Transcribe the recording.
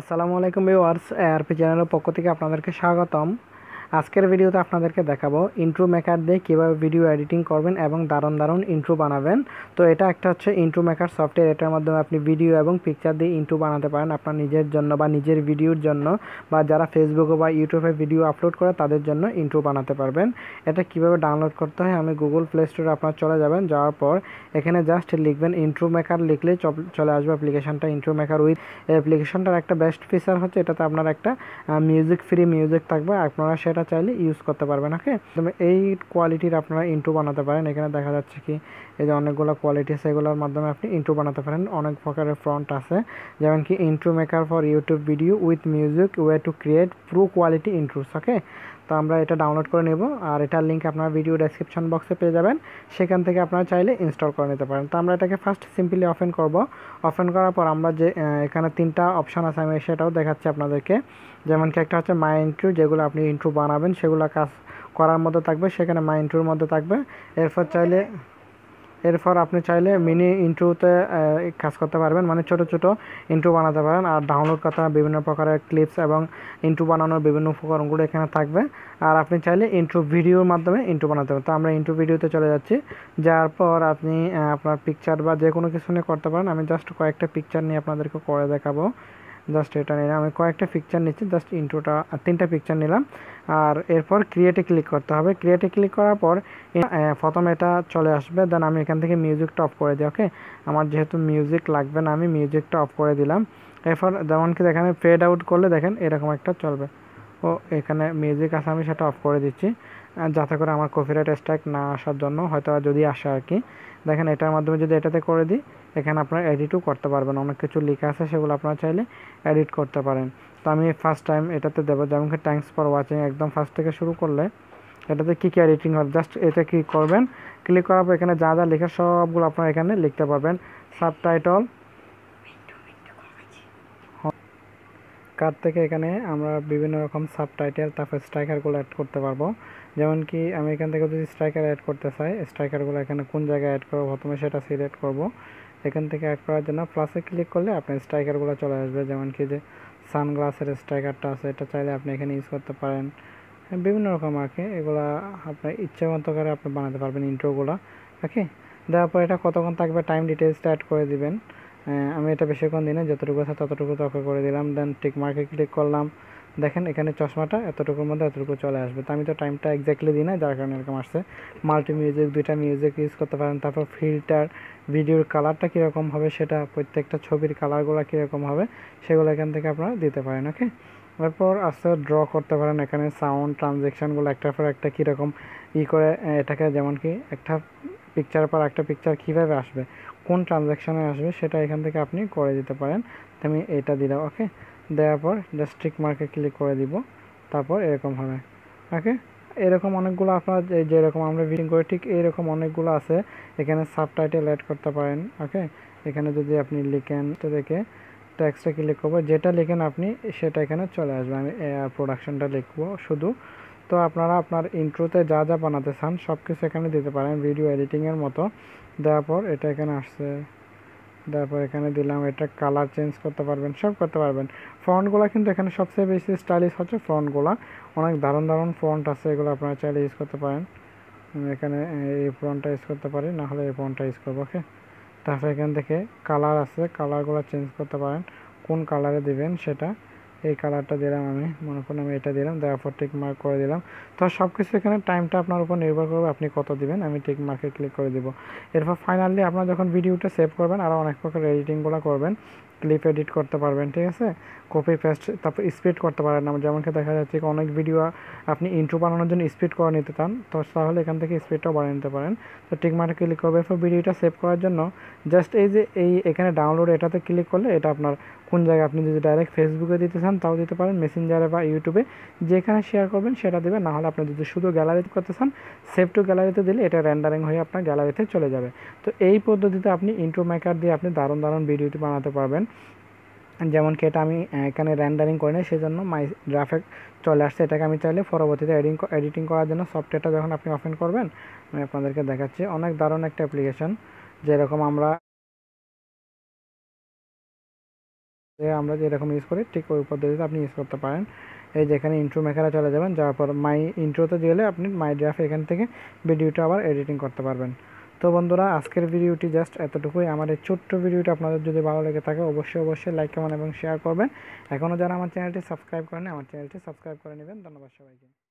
আসসালামু আলাইকুম viewers ARP চ্যানেলের পক্ষ থেকে আপনাদেরকে স্বাগতম। আজকের ভিডিওতে আপনাদেরকে দেখাবো ইন্ট্রো মেকার দিয়ে কীভাবে ভিডিও এডিটিং করবেন এবং দারুণ দারুণ ইন্ট্রো বানাবেন। তো এটা একটা হচ্ছে ইন্ট্রো মেকার সফটওয়্যার এটার মাধ্যমে আপনি ভিডিও এবং পিকচার দিয়ে ইন্ট্রো বানাতে পারেন আপনার নিজের জন্য বা নিজের ভিডিওর জন্য বা যারা ফেসবুকে বা ইউটিউবে ভিডিও আপলোড করে তাদের জন্য ইন্ট্রো বানাতে পারবেন। এটা কীভাবে ডাউনলোড করতে হয় আমি গুগল প্লে স্টোরে আপনার চলে যাবেন, যাওয়ার পর এখানে জাস্ট লিখবেন ইন্ট্রো মেকার লিখলেই চলে আসবে অ্যাপ্লিকেশানটা ইন্ট্রো মেকার উইথ অ্যাপ্লিকেশানটার একটা বেস্ট ফিচার হচ্ছে এটাতে আপনার একটা মিউজিক ফ্রি মিউজিক থাকবে। আপনারা সেটা চাইলে ইউজ করতে পারবেন ওকে এই কোয়ালিটির আপনারা ইন্টু বানাতে পারেন। এখানে দেখা যাচ্ছে কি, এই যে অনেকগুলো কোয়ালিটি আছে, এগুলোর মাধ্যমে আপনি ইন্টু বানাতে পারেন। অনেক প্রকারের ফ্রন্ট আছে, যেমন কি intro maker for YouTube video with music way to create pro quality intros okay তো আমরা এটা ডাউনলোড করে নেব আর এটার লিঙ্ক আপনার ভিডিও ডেসক্রিপশন বক্সে পেয়ে যাবেন। সেখান থেকে আপনারা চাইলে ইনস্টল করে নিতে পারেন। তো আমরা এটাকে ফার্স্ট সিম্পলি ওপেন করব। ওপেন করার পর আমরা যে এখানে তিনটা অপশান আছে, আমি সেটাও দেখাচ্ছি আপনাদেরকে। যেমন কি একটা হচ্ছে মাই ইন্ট্রু যেগুলো আপনি ইন্ট্রু বানাবেন, সেগুলো কাজ করার মধ্যে থাকবে, সেখানে মাই ইন্ট্রুর মধ্যে থাকবে। এরপর চাইলে এরপর আপনি চাইলে মিনি ইন্ট্রোতে কাজ করতে পারবেন। মানে ছোট ছোট ইন্ট্রো বানাতে পারেন আর ডাউনলোড করতে বিভিন্ন প্রকারের ক্লিপস এবং ইন্ট্রো বানানোর বিভিন্ন উপকরণগুলো এখানে থাকবে। আর আপনি চাইলে ইন্ট্রো ভিডিওর মাধ্যমে ইন্ট্রো বানাতে পারেন। তো আমরা ইন্ট্রো ভিডিওতে চলে যাচ্ছি। যার পর আপনি আপনার পিকচার বা যে কোনো কিছু নিয়ে করতে পারেন। আমি জাস্ট কয়েকটা পিকচার নিয়ে আপনাদেরকে করে দেখাবো। জাস্ট এটা নিলাম। আমি কয়েকটা পিকচার নিচ্ছি, জাস্ট ইন্ট্রোটা তিনটা পিকচার নিলাম। আর এরপর ক্রিয়েটে ক্লিক করতে হবে। ক্রিয়েটে ক্লিক করার পর প্রথম এটা চলে আসবে। দেন আমি এখান থেকে মিউজিকটা অফ করে দিই ওকে আমার যেহেতু মিউজিক লাগবে না, আমি মিউজিকটা অফ করে দিলাম। এরপর যেমন কি দেখেন ফেড আউট করলে দেখেন এরকম একটা চলবে। ও, এখানে মিউজিক আছে, আমি সেটা অফ করে দিচ্ছি। যাতে করে আমার কপিরাইট স্ট্রাইক না আসার জন্য হয়তো যদি আসে আর কি। দেখেন, এটার মাধ্যমে যদি এটাতে করে দিই, এখানে আপনারা এডিটও করতে পারবেন। অনেক কিছু লেখা আছে সেগুলো আপনারা চাইলে এডিট করতে পারেন। তো আমি ফার্স্ট টাইম এটাতে দেবো। যেমন কি থ্যাংকস ফর ওয়াচিং একদম ফার্স্ট থেকে শুরু করলে এটাতে কী কী এডিটিং হবে? জাস্ট এটা কি করবেন। ক্লিক করার পর এখানে যা যা লেখা সবগুলো আপনারা এখানে লিখতে পারবেন। সাবটাইটল কার থেকে এখানে আমরা বিভিন্ন রকম সাবটাইটেল তারপর স্ট্রাইকারগুলো অ্যাড করতে পারব। যেমন কি, আমি এখান থেকে যদি স্ট্রাইকার অ্যাড করতে চাই স্ট্রাইকারগুলো এখানে কোন জায়গায় অ্যাড করব? প্রথমে সেটা সিলেক্ট করব। এখান থেকে অ্যাড করার জন্য প্লাসে ক্লিক করলে আপনার স্ট্রাইকারগুলো চলে আসবে। যেমন কি যে সানগ্লাসের স্ট্রাইকারটা আছে, এটা চাইলে আপনি এখানে ইউজ করতে পারেন। বিভিন্ন রকম আর কি। এগুলো আপনার ইচ্ছে মতো করে আপনি বানাতে পারবেন ইন্ট্রোগুলো ওকে দেওয়ার পর এটা কতক্ষণ থাকবে? টাইম ডিটেলসটা অ্যাড করে দিবেন। আমি এটা বেশিক্ষণ দিই না যতটুকু আছে ততটুকু তখন করে দিলাম। দেন টিক মার্কে ক্লিক করলাম। দেখেন, এখানে চশমাটা এতটুকুর মধ্যে এতটুকু চলে আসবে। তো আমি তো টাইমটা এক্স্যাক্টলি দিই না যার কারণে এরকম আসছে। মাল্টি মিউজিক দুইটা মিউজিক ইউজ করতে পারেন। তারপর ফিল্টার ভিডিওর কালারটা কীরকম হবে সেটা, প্রত্যেকটা ছবির কালারগুলো কীরকম হবে, সেগুলো এখান থেকে আপনারা দিতে পারেন ওকে তারপর আস্তে ড্র করতে পারেন। এখানে সাউন্ড ট্রানজেকশানগুলো একটার পর একটা কীরকম ই করে, এটাকে যেমন কি একটা পিকচার পর একটা পিকচার কীভাবে আসবে, কোন ট্রানজ্যাকশানে আসবে, সেটা এখান থেকে আপনি করে দিতে পারেন। আমি এটা দিলাম ওকে দেওয়ার পর জাস্ট মার্কে ক্লিক করে দিব, তারপর এরকম হবে ওকে এরকম অনেকগুলো আপনার যেরকম আমরা ভিডিং করি, ঠিক এরকম অনেকগুলো আছে। এখানে সাবটাইটেল অ্যাড করতে পারেন ওকে এখানে যদি আপনি লিখেন, তো দেখে ট্যাক্সটা ক্লিক করব, যেটা লিখেন আপনি, সেটা এখানে চলে আসবে। আমি প্রোডাকশনটা লিখব শুধু। তো আপনারা আপনার ইন্ট্রোতে যা যা বানাতে চান সব কিছু এখানে দিতে পারেন ভিডিও এডিটিংয়ের মতো। দেওয়ার পর এটা এখানে আসছে। তারপর এখানে দিলাম, এটা কালার চেঞ্জ করতে পারবেন, সব করতে পারবেন। ফ্রন্টগুলো কিন্তু এখানে সবচেয়ে বেশি স্টাইলিশ হচ্ছে ফ্রন্টগুলো অনেক দারুণ দারুণ ফ্রন্ট আছে, এগুলো আপনারা চাইলে ইউজ করতে পারেন। এখানে এই ফ্রন্টটা ইউজ করতে পারি, না হলে এই ফ্রন্টটা ইউজ করব ওকে তারপর এখান থেকে কালার আছে কালারগুলো চেঞ্জ করতে পারেন। কোন কালারে দিবেন সেটা এই কালারটা দিলাম আমি। মনে করুন আমি এটা দিলাম, দেওয়ার পর টিক মার্ক করে দিলাম। তো সব কিছু এখানে টাইমটা আপনার উপর নির্ভর করবে আপনি কত দিবেন, আমি টিক মার্কে ক্লিক করে দিব। এরপর ফাইনালি আপনার যখন ভিডিওটা সেভ করবেন আরও অনেক প্রকার এডিটিংগুলো করবেন। ক্লিপ এডিট করতে পারবেন, ঠিক আছে? কপি পেস্ট তারপর স্পিড করতে পারেন না। যেমনকি দেখা যাচ্ছে অনেক ভিডিও আপনি ইন্ট্রো বানানোর জন্য স্পিড করে নিতে চান, তো তাহলে এখান থেকে স্পিডটাও বাড়িয়ে নিতে পারেন। তো টিক মার্কে ক্লিক করবে এরপর ভিডিওটা সেভ করার জন্য জাস্ট এই যে এই এখানে ডাউনলোড এটাতে ক্লিক করলে এটা আপনার কোন জায়গায় আপনি যদি ডাইরেক্ট ফেসবুকে দিতে চান, তাও দিতে পারেন। মেসেঞ্জারে বা ইউটিউবে যেখানে শেয়ার করবেন সেটা দেবেন। না হলে আপনি যদি শুধু গ্যালারিতে করতে চান সেভ টু গ্যালারিতে দিলে এটা র্যান্ডারিং হয়ে আপনার গ্যালারিতে চলে যাবে। তো এই পদ্ধতিতে আপনি ইন্ট্রো মেকার দিয়ে আপনি দারুণ দারুণ ভিডিওটি বানাতে পারবেন। যেমন কি এটা আমি এখানে র্যান্ডারিং করি না সেই জন্য মাই গ্রাফিক চলে আসছে। এটাকে আমি চাইলে পরবর্তীতে এডিং এডিটিং করার জন্য সফটওয়্যারটা যখন আপনি ওপেন করবেন, আমি আপনাদেরকে দেখাচ্ছি। অনেক দারুণ একটা অ্যাপ্লিকেশন যেরকম আমরা যে আমরা যেরকম ইউজ করি, ঠিক ওই পদ্ধতিতে আপনি ইউজ করতে পারেন। এই যেখানে ইন্ট্রো মেকারে চলে যাবেন, যাওয়ার পর মাই ইন্ট্রোতে গেলে আপনি মাই ড্রাফট এখান থেকে ভিডিওটা আবার এডিটিং করতে পারবেন। তো বন্ধুরা, আজকের ভিডিওটি জাস্ট এতটুকুই। আমার এই ছোট্ট ভিডিওটি আপনাদের যদি ভালো লেগে থাকে, অবশ্যই অবশ্যই লাইক কমেন্ট এবং শেয়ার করবেন। এখনও যারা আমার চ্যানেলটি সাবস্ক্রাইব করেন আমার চ্যানেলটি সাবস্ক্রাইব করে নেবেন। ধন্যবাদ সবাইকে।